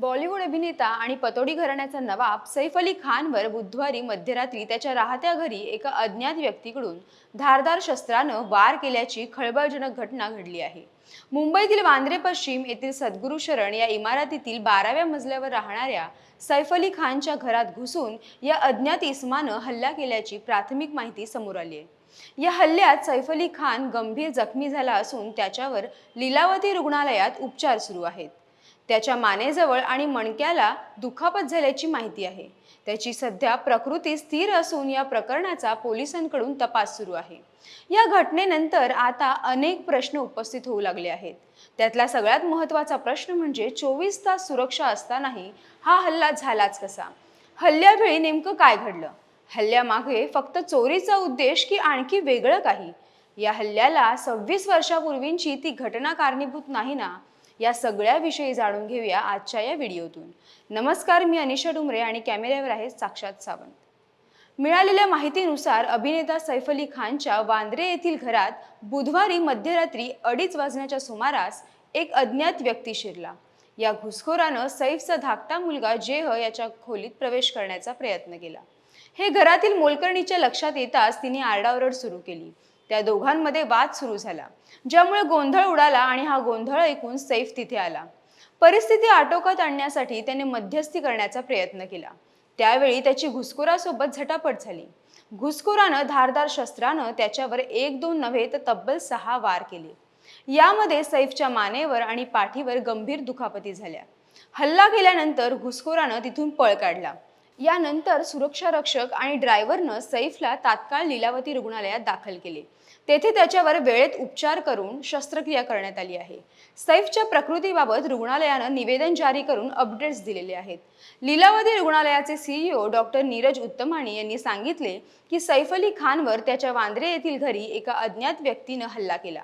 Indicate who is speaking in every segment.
Speaker 1: बॉलिवूड अभिनेता आणि पतोडी घराण्याचा नवाब सैफ अली खानवर बुधवारी मध्यरात्री त्याच्या राहत्या घरी एका अज्ञात व्यक्तीकडून धारदार शस्त्रानं वार केल्याची खळबळजनक घटना घडली आहे. मुंबईतील वांद्रे पश्चिम येथील सद्गुरू शरण या इमारतीतील बाराव्या मजल्यावर राहणाऱ्या सैफ अली खानच्या घरात घुसून या अज्ञात इसमानं हल्ला केल्याची प्राथमिक माहिती समोर आली आहे. या हल्ल्यात सैफ अली खान गंभीर जखमी झाला असून त्याच्यावर लीलावती रुग्णालयात उपचार सुरू आहेत. त्याच्या मानेजवळ आणि मणक्याला दुखापत झाल्याची माहिती आहे. त्याची सध्या प्रकृती स्थिर असून या प्रकरणाचा पोलिसांकडून तपास सुरू आहे. या घटनेनंतर आता अनेक प्रश्न उपस्थित होऊ लागले आहेत. त्यातला सगळ्यात महत्त्वाचा प्रश्न म्हणजे चोवीस तास सुरक्षा असतानाही हा हल्ला झालाच कसा? हल्ल्यावेळी नेमकं काय घडलं? हल्ल्यामागे फक्त चोरीचा उद्देश की आणखी वेगळं काही? या हल्ल्याला सव्वीस वर्षापूर्वींची ती घटना कारणीभूत नाही ना? या सगळ्याविषयी जाणून घेऊया आजच्या या व्हिडिओतून. नमस्कार मी अनिशा डुमरे आणि कॅमेऱ्यावर आहे साक्षात सावंत. मिळालेल्या माहितीनुसार अभिनेता सैफ अली खानच्या वांद्रे येथील घरात बुधवारी मध्यरात्री अडीच वाजण्याच्या सुमारास एक अज्ञात व्यक्ती शिरला. या घुसखोरानं सैफचा धाकटा मुलगा जेह याच्या खोलीत प्रवेश करण्याचा प्रयत्न केला. हे घरातील मोलकर्णीच्या लक्षात येताच तिने आरडाओरड सुरू केली. त्या दोघांमध्ये वाद सुरू झाला ज्यामुळे गोंधळ उडाला आणि हा गोंधळ ऐकून सैफ तिथे आला. परिस्थिती आटोक्यात आणण्यासाठी त्याने मध्यस्थी करण्याचा प्रयत्न केला. त्यावेळी त्याची घुसखोरासोबत झटापट झाली. घुसखोरानं धारदार शस्त्रानं त्याच्यावर एक दोन नव्हे तर तब्बल सहा वार केले. यामध्ये सैफच्या मानेवर आणि पाठीवर गंभीर दुखापती झाल्या. हल्ला केल्यानंतर घुसखोरानं तिथून पळ काढला. यानंतर सुरक्षा रक्षक आणि ड्रायव्हरनं सैफला तात्काळ लीलावती रुग्णालयात दाखल केले. तेथे त्याच्यावर वेळेत उपचार करून शस्त्रक्रिया करण्यात आली आहे. सैफच्या प्रकृतीबाबत रुग्णालयानं निवेदन जारी करून अपडेट्स दिलेले आहेत. लीलावती रुग्णालयाचे सीईओ डॉक्टर नीरज उत्तमाणी यांनी सांगितले की सैफ अली खानवर त्याच्या वांद्रे येथील घरी एका अज्ञात व्यक्तीनं हल्ला केला.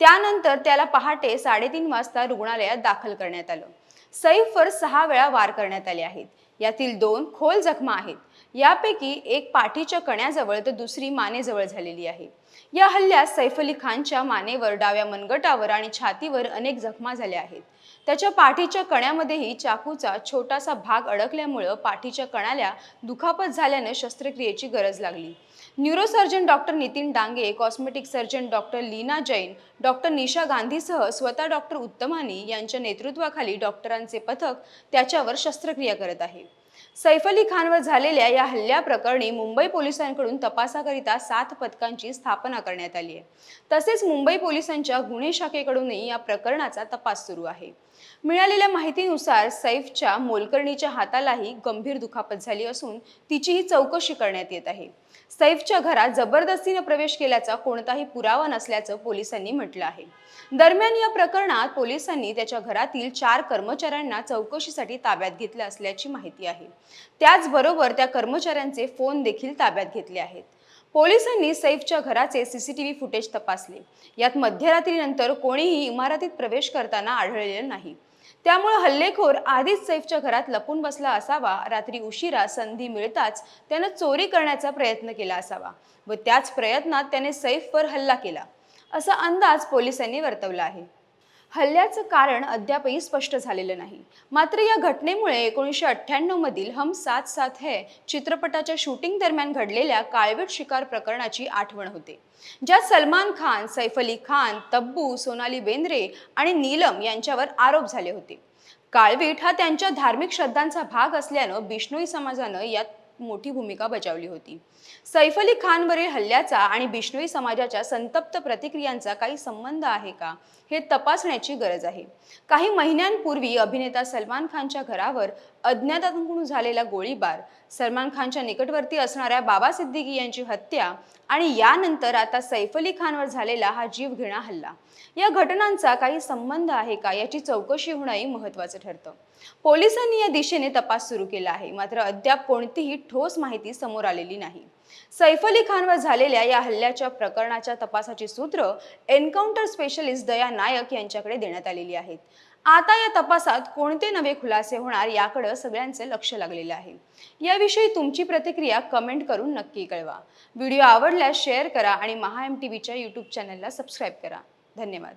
Speaker 1: त्यानंतर त्याला पहाटे साडेतीन वाजता रुग्णालयात दाखल करण्यात आलं. सैफवर सहा वेळा वार करण्यात आले आहेत. यातील दोन खोल जखमा आहेत. यापैकी एक पाठीच्या कण्याजवळ तर दुसरी मानेजवळ झालेली आहे. या हल्ल्यात सैफ अली खानच्या मानेवर डाव्या मनगटावर आणि छातीवर अनेक जखमा झाल्या आहेत. त्याच्या पाठीच्या कण्यामध्येही चाकूचा छोटासा भाग अडकल्यामुळं पाठीच्या कणाला दुखापत झाल्यानं शस्त्रक्रियेची गरज लागली. Neurosurgeon doctor Nitin Dange cosmetic surgeon doctor Leena Jain doctor Nisha गांधीसह स्वतः डॉक्टर उत्तमानी यांच्या नेतृत्वाखाली डॉक्टरांचे पथक त्याच्यावर शस्त्रक्रिया करत आहे. सैफ अली खानवर झालेल्या या हल्ल्याप्रकरणी मुंबई पोलिसांकडून तपासाकरिता सात पथकांची स्थापना करण्यात आली आहे. तसेच मुंबई पोलिसांच्या गुन्हे शाखेकडूनही या प्रकरणाचा तपास सुरू आहे. मिळालेल्या माहितीनुसार सैफच्या मोलकर्णीच्या हातालाही गंभीर दुखापत झाली असून तिचीही चौकशी करण्यात येत आहे. सैफच्या घरात जबरदस्तीने प्रवेश केल्याचा कोणताही पुरावा नसल्याचं पोलिसांनी म्हटलं आहे. दरम्यान या प्रकरणात पोलिसांनी त्याच्या घरातील चार कर्मचाऱ्यांना चौकशीसाठी ताब्यात घेतलं असल्याची माहिती आहे. त्याचबरोबर त्या कर्मचाऱ्यांचे फोन देखील ताब्यात घेतले आहेत. पोलिसांनी सैफच्या घराचे सीसीटीव्ही फुटेज तपासले. यात मध्यरात्रीनंतर कोणीही इमारतीत प्रवेश करताना आढळलेलं नाही. त्यामुळे हल्लेखोर आधीच सैफच्या घरात लपून बसला असावा रात्री उशिरा संधी मिळताच त्यानं चोरी करण्याचा प्रयत्न केला असावा व त्याच प्रयत्नात त्याने सैफवर हल्ला केला. असा अंदाज पोलिसांनी वर्तवला आहे. हल्ल्याचं कारण अद्यापही स्पष्ट झालेलं नाही. मात्र या घटनेमुळे एकोणीसशे अठ्ठ्याण्णवमधील हम साथ साथ है चित्रपटाच्या शूटिंग दरम्यान घडलेल्या काळवेट शिकार प्रकरणाची आठवण होते. ज्यात सलमान खान सैफ अली खान तब्बू सोनाली बेंद्रे आणि नीलम यांच्यावर आरोप झाले होते. काळवीट हा त्यांच्या धार्मिक श्रद्धांचा भाग असल्यानं बिष्णोई समाजानं यात मोठी भूमिका बजावली होती. सैफ अली खानवरील हल्ल्याचा आणि बिष्णोई समाजाच्या संतप्त प्रतिक्रियांचा काही संबंध आहे का हे तपासण्याची गरज आहे. काही महिन्यांपूर्वी अभिनेता सलमान खानच्या घरावर अज्ञातांकडून झालेला गोळीबार सलमान खानच्या निकटवर्ती असणाऱ्या बाबा सिद्दीकी यांची हत्या आणि यानंतर आता सैफ अली खानवर झालेला हा जीवघेणा हल्ला. या घटनांचा काही संबंध आहे का याची चौकशी होणंही महत्त्वाचं ठरतं. पोलिसांनी या दिशेने तपास सुरू केला आहे. मात्र अद्याप कोणतीही ठोस माहिती समोर आलेली नाही. सैफ अली खानवर झालेल्या या हल्ल्याच्या प्रकरणाच्या तपासाची सूत्र एन्काउंटर स्पेशलिस्ट दया नायक यांच्याकडे देण्यात आलेली आहेत. आता या तपासात कोणते नवे खुलासे होणार याकडे सगळ्यांचे लक्ष लागलेलं आहे. याविषयी तुमची प्रतिक्रिया कमेंट करून नक्की कळवा. व्हिडिओ आवडल्यास शेअर करा आणि महा एम टी व्हीच्या यूट्यूब चॅनलला सबस्क्राईब करा. धन्यवाद.